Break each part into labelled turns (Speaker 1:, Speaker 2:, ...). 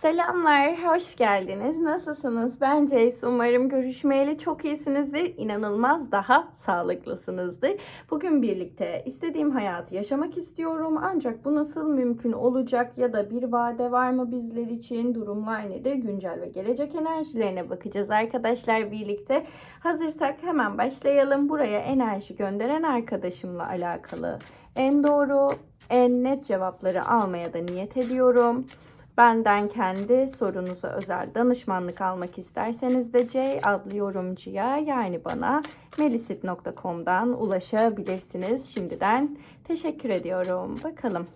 Speaker 1: Selamlar, hoş geldiniz. Nasılsınız? Ben Ceys. Umarım görüşmeyeli çok iyisinizdir. İnanılmaz daha sağlıklısınızdır. Bugün birlikte istediğim hayatı yaşamak istiyorum. Ancak bu nasıl mümkün olacak ya da bir vade var mı bizler için? Durumlar nedir? Güncel ve gelecek enerjilerine bakacağız arkadaşlar birlikte. Hazırsak hemen başlayalım. Buraya enerji gönderen arkadaşımla alakalı en doğru, en net cevapları almaya da niyet ediyorum. Benden kendi sorunuza özel danışmanlık almak isterseniz de C adlı yorumcuya yani bana melisit.com'dan ulaşabilirsiniz. Şimdiden teşekkür ediyorum. Bakalım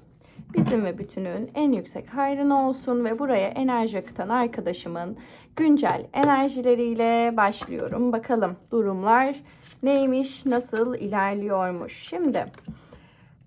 Speaker 1: bizim ve bütünün en yüksek hayrına olsun ve buraya enerji akıtan arkadaşımın güncel enerjileriyle başlıyorum. Bakalım durumlar neymiş, nasıl ilerliyormuş. Şimdi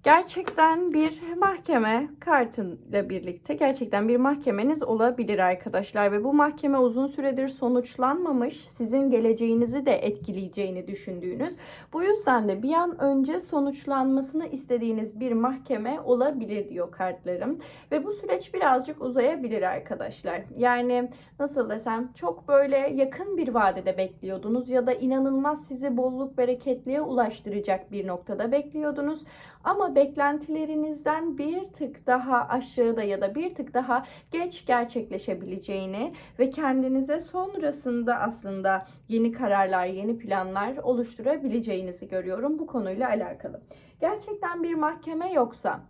Speaker 1: Gerçekten bir mahkeme kartıyla birlikte gerçekten bir mahkemeniz olabilir arkadaşlar ve bu mahkeme uzun süredir sonuçlanmamış, sizin geleceğinizi de etkileyeceğini düşündüğünüz, bu yüzden de bir an önce sonuçlanmasını istediğiniz bir mahkeme olabilir diyor kartlarım ve bu süreç birazcık uzayabilir arkadaşlar. Yani nasıl desem çok böyle yakın bir vadede bekliyordunuz ya da inanılmaz sizi bolluk bereketliğe ulaştıracak bir noktada bekliyordunuz. Ama beklentilerinizden bir tık daha aşağıda ya da bir tık daha geç gerçekleşebileceğini ve kendinize sonrasında aslında yeni kararlar, yeni planlar oluşturabileceğinizi görüyorum bu konuyla alakalı. Gerçekten bir mahkeme yoksa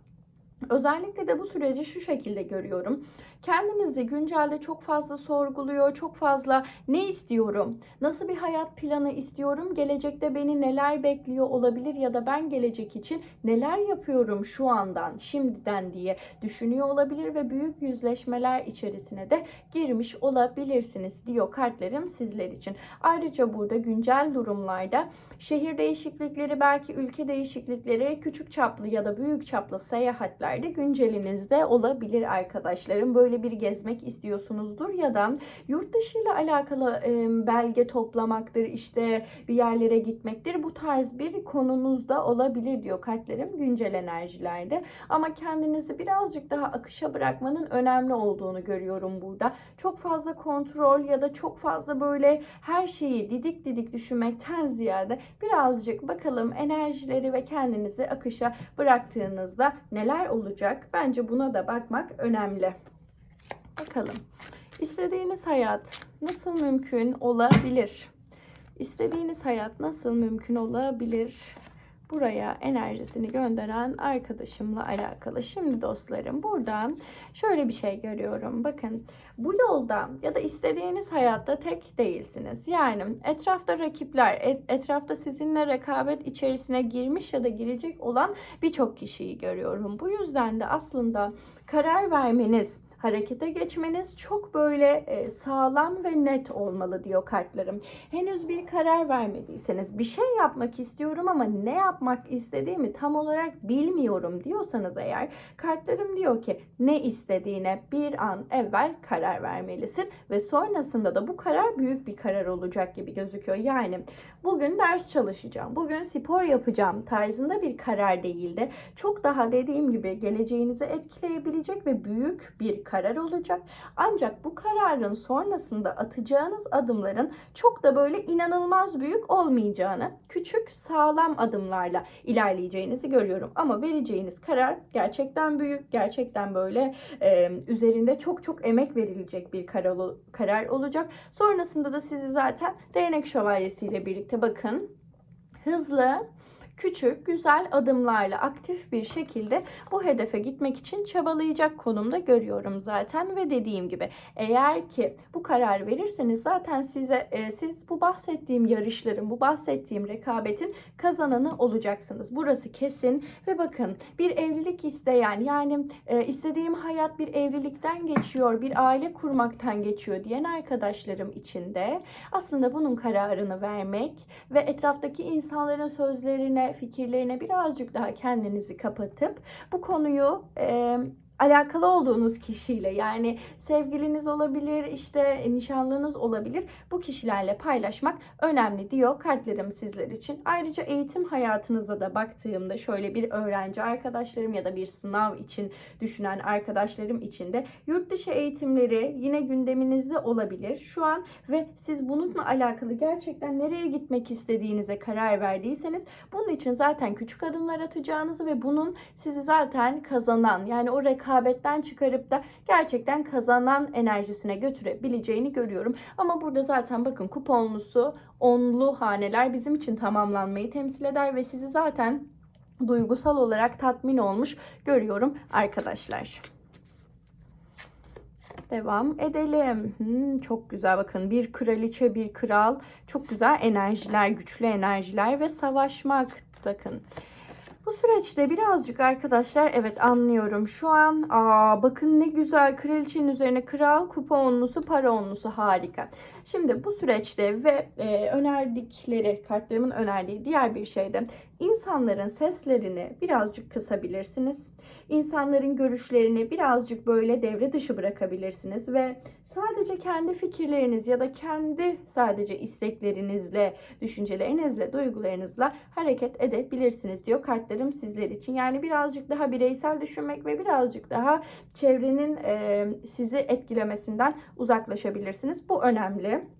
Speaker 1: Özellikle de bu süreci şu şekilde görüyorum. Kendinizi güncelde çok fazla sorguluyor, çok fazla ne istiyorum, nasıl bir hayat planı istiyorum, gelecekte beni neler bekliyor olabilir ya da ben gelecek için neler yapıyorum şu andan, şimdiden diye düşünüyor olabilir ve büyük yüzleşmeler içerisine de girmiş olabilirsiniz diyor kartlarım sizler için. Ayrıca burada güncel durumlarda şehir değişiklikleri, belki ülke değişiklikleri, küçük çaplı ya da büyük çaplı seyahatlerde güncelinizde olabilir arkadaşlarım. Böyle bir gezmek istiyorsunuzdur ya da yurt dışı ile alakalı e, belge toplamaktır, işte bir yerlere gitmektir. Bu tarz bir konunuzda olabilir diyor kartlarım güncel enerjilerde. Ama kendinizi birazcık daha akışa bırakmanın önemli olduğunu görüyorum burada. Çok fazla kontrol ya da çok fazla böyle her şeyi didik didik düşünmekten ziyade birazcık bakalım enerjileri ve kendinizi akışa bıraktığınızda neler olacak? Bence buna da bakmak önemli. Bakalım. İstediğiniz hayat nasıl mümkün olabilir? İstediğiniz hayat nasıl mümkün olabilir? Buraya enerjisini gönderen arkadaşımla alakalı. Şimdi dostlarım buradan şöyle bir şey görüyorum. Bakın bu yolda ya da istediğiniz hayatta tek değilsiniz. Yani etrafta rakipler, et- etrafta sizinle rekabet içerisine girmiş ya da girecek olan birçok kişiyi görüyorum. Bu yüzden de aslında karar vermeniz, harekete geçmeniz çok böyle e, sağlam ve net olmalı diyor kartlarım. Henüz bir karar vermediyseniz bir şey yapmak istiyorum ama ne yapmak istediğimi tam olarak bilmiyorum diyorsanız eğer kartlarım diyor ki ne istediğine bir an evvel karar vermelisin ve sonrasında da bu karar büyük bir karar olacak gibi gözüküyor. Yani bugün ders çalışacağım, bugün spor yapacağım tarzında bir karar değil de çok daha dediğim gibi geleceğinizi etkileyebilecek ve büyük bir karar olacak. Ancak bu kararın sonrasında atacağınız adımların çok da böyle inanılmaz büyük olmayacağını, küçük sağlam adımlarla ilerleyeceğinizi görüyorum. Ama vereceğiniz karar gerçekten büyük, gerçekten böyle e, üzerinde çok çok emek verilecek bir karar, karar olacak. Sonrasında da sizi zaten değnek şövalyesiyle birlikte bakın hızlı küçük, güzel adımlarla aktif bir şekilde bu hedefe gitmek için çabalayacak konumda görüyorum zaten ve dediğim gibi eğer ki bu karar verirseniz zaten size e, siz bu bahsettiğim yarışların, bu bahsettiğim rekabetin kazananı olacaksınız. Burası kesin ve bakın bir evlilik isteyen yani e, istediğim hayat bir evlilikten geçiyor, bir aile kurmaktan geçiyor diyen arkadaşlarım için de aslında bunun kararını vermek ve etraftaki insanların sözlerine, fikirlerine birazcık daha kendinizi kapatıp bu konuyu e, alakalı olduğunuz kişiyle yani sevgiliniz olabilir, işte nişanlınız olabilir. Bu kişilerle paylaşmak önemli diyor kartlarım sizler için. Ayrıca eğitim hayatınıza da baktığımda şöyle bir öğrenci arkadaşlarım ya da bir sınav için düşünen arkadaşlarım için de yurt dışı eğitimleri yine gündeminizde olabilir şu an ve siz bununla alakalı gerçekten nereye gitmek istediğinize karar verdiyseniz bunun için zaten küçük adımlar atacağınızı ve bunun sizi zaten kazanan yani o rekabetten çıkarıp da gerçekten kazanan enerjisine götürebileceğini görüyorum. Ama burada zaten bakın kuponlusu onlu haneler bizim için tamamlanmayı temsil eder ve sizi zaten duygusal olarak tatmin olmuş görüyorum arkadaşlar. Devam edelim. Hmm, çok güzel bakın. Bir kraliçe, bir kral. Çok güzel enerjiler, güçlü enerjiler ve savaşmak. Bakın. Bu süreçte birazcık arkadaşlar evet anlıyorum. Şu an aa, bakın ne güzel kraliçenin üzerine kral, kupa onlusu, para onlusu harika. Şimdi bu süreçte ve e, önerdikleri, kartlarımın önerdiği diğer bir şey de insanların seslerini birazcık kısabilirsiniz. İnsanların görüşlerini birazcık böyle devre dışı bırakabilirsiniz ve sadece kendi fikirleriniz ya da kendi sadece isteklerinizle, düşüncelerinizle, duygularınızla hareket edebilirsiniz diyor kartlarım sizler için. Yani birazcık daha bireysel düşünmek ve birazcık daha çevrenin sizi etkilemesinden uzaklaşabilirsiniz. Bu önemli.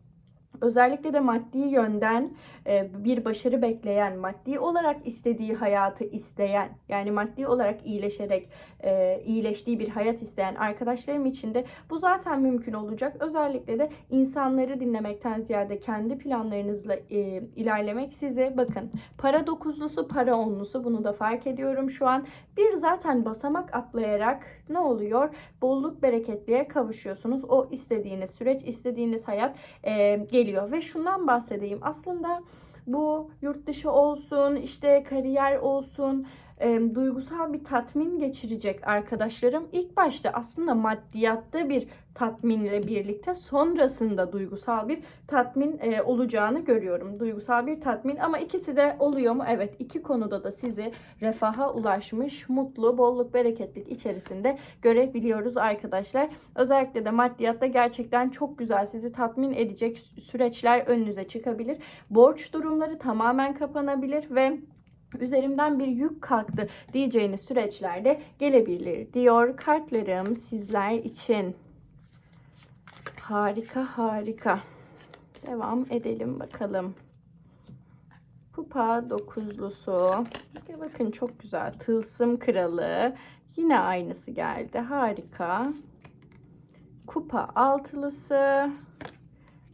Speaker 1: Özellikle de maddi yönden e, bir başarı bekleyen, maddi olarak istediği hayatı isteyen, yani maddi olarak iyileşerek e, iyileştiği bir hayat isteyen arkadaşlarım için de bu zaten mümkün olacak. Özellikle de insanları dinlemekten ziyade kendi planlarınızla e, ilerlemek size bakın para dokuzlusu, para onlusu bunu da fark ediyorum şu an. Bir zaten basamak atlayarak ne oluyor? Bolluk bereketliğe kavuşuyorsunuz. O istediğiniz süreç, istediğiniz hayat e, geliyor ve şundan bahsedeyim. Aslında bu yurt dışı olsun, işte kariyer olsun, e, duygusal bir tatmin geçirecek arkadaşlarım. İlk başta aslında maddiyatta bir tatminle birlikte sonrasında duygusal bir tatmin e, olacağını görüyorum. Duygusal bir tatmin ama ikisi de oluyor mu? Evet iki konuda da sizi refaha ulaşmış, mutlu, bolluk, bereketlik içerisinde görebiliyoruz arkadaşlar. Özellikle de maddiyatta gerçekten çok güzel sizi tatmin edecek süreçler önünüze çıkabilir. Borç durumları tamamen kapanabilir ve üzerimden bir yük kalktı diyeceğiniz süreçlerde gelebilir diyor kartlarım sizler için. Harika harika. Devam edelim bakalım. Kupa dokuzlusu. Bir bakın çok güzel. Tılsım kralı. Yine aynısı geldi. Harika. Kupa altılısı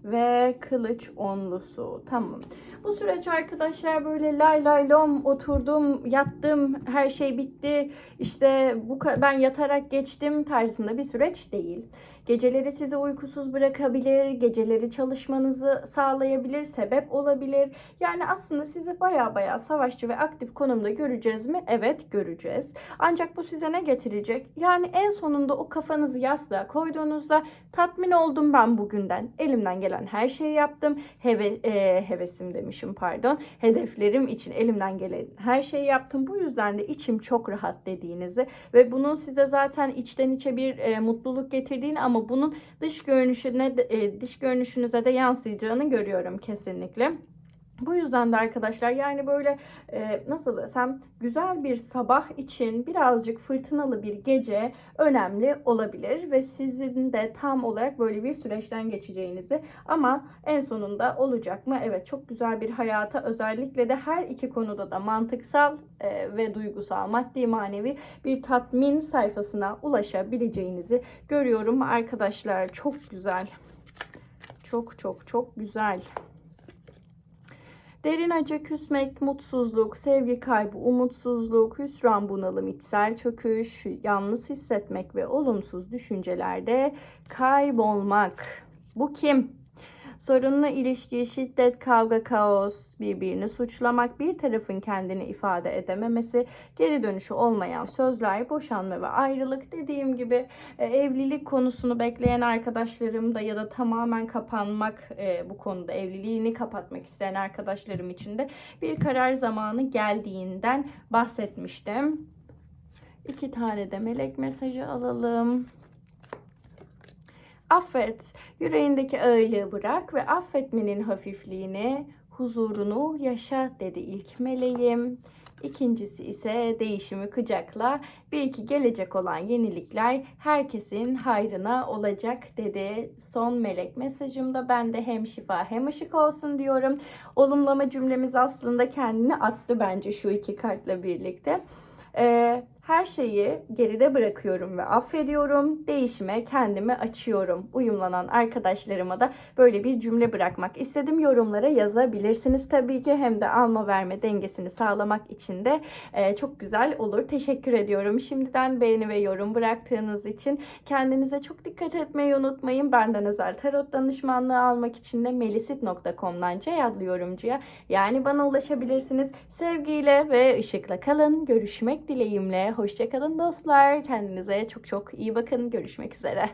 Speaker 1: ve kılıç onlusu. Tamam. Bu süreç arkadaşlar böyle lay lay lom oturdum, yattım, her şey bitti. İşte bu ben yatarak geçtim tarzında bir süreç değil. Geceleri sizi uykusuz bırakabilir, geceleri çalışmanızı sağlayabilir, sebep olabilir. Yani aslında sizi baya baya savaşçı ve aktif konumda göreceğiz mi? Evet göreceğiz. Ancak bu size ne getirecek? Yani en sonunda o kafanızı yastığa koyduğunuzda tatmin oldum ben bugünden. Elimden gelen her şeyi yaptım. Heve, e, hevesim demişim pardon. Hedeflerim için elimden gelen her şeyi yaptım. Bu yüzden de içim çok rahat dediğinizi ve bunun size zaten içten içe bir e, mutluluk getirdiğini ama bunun dış görünüşüne e, dış görünüşünüze de yansıyacağını görüyorum kesinlikle. Bu yüzden de arkadaşlar yani böyle e, nasıl desem güzel bir sabah için birazcık fırtınalı bir gece önemli olabilir ve sizin de tam olarak böyle bir süreçten geçeceğinizi ama en sonunda olacak mı? Evet çok güzel bir hayata özellikle de her iki konuda da mantıksal e, ve duygusal maddi manevi bir tatmin sayfasına ulaşabileceğinizi görüyorum arkadaşlar. Çok güzel. Çok çok çok güzel. Derin acı, küsmek, mutsuzluk, sevgi kaybı, umutsuzluk, hüsran bunalım, içsel çöküş, yalnız hissetmek ve olumsuz düşüncelerde kaybolmak. Bu kim? Sorunlu ilişki, şiddet, kavga, kaos, birbirini suçlamak, bir tarafın kendini ifade edememesi, geri dönüşü olmayan sözler, boşanma ve ayrılık. Dediğim gibi e, evlilik konusunu bekleyen arkadaşlarım da ya da tamamen kapanmak e, bu konuda evliliğini kapatmak isteyen arkadaşlarım için de bir karar zamanı geldiğinden bahsetmiştim. İki tane de melek mesajı alalım. Affet. Yüreğindeki ağırlığı bırak ve affetmenin hafifliğini, huzurunu yaşa dedi ilk meleğim. İkincisi ise değişimi kucakla. Belki gelecek olan yenilikler herkesin hayrına olacak dedi. Son melek mesajımda ben de hem şifa hem ışık olsun diyorum. Olumlama cümlemiz aslında kendini attı bence şu iki kartla birlikte. Ee, her şeyi geride bırakıyorum ve affediyorum. Değişime kendimi açıyorum. Uyumlanan arkadaşlarıma da böyle bir cümle bırakmak istedim. Yorumlara yazabilirsiniz tabii ki. Hem de alma verme dengesini sağlamak için de e, çok güzel olur. Teşekkür ediyorum. Şimdiden beğeni ve yorum bıraktığınız için. Kendinize çok dikkat etmeyi unutmayın. Benden özel tarot danışmanlığı almak için de melisit.com'dan C adlı yorumcuya yani bana ulaşabilirsiniz. Sevgiyle ve ışıkla kalın. Görüşmek dileğimle. Hoşçakalın dostlar. Kendinize çok çok iyi bakın. Görüşmek üzere.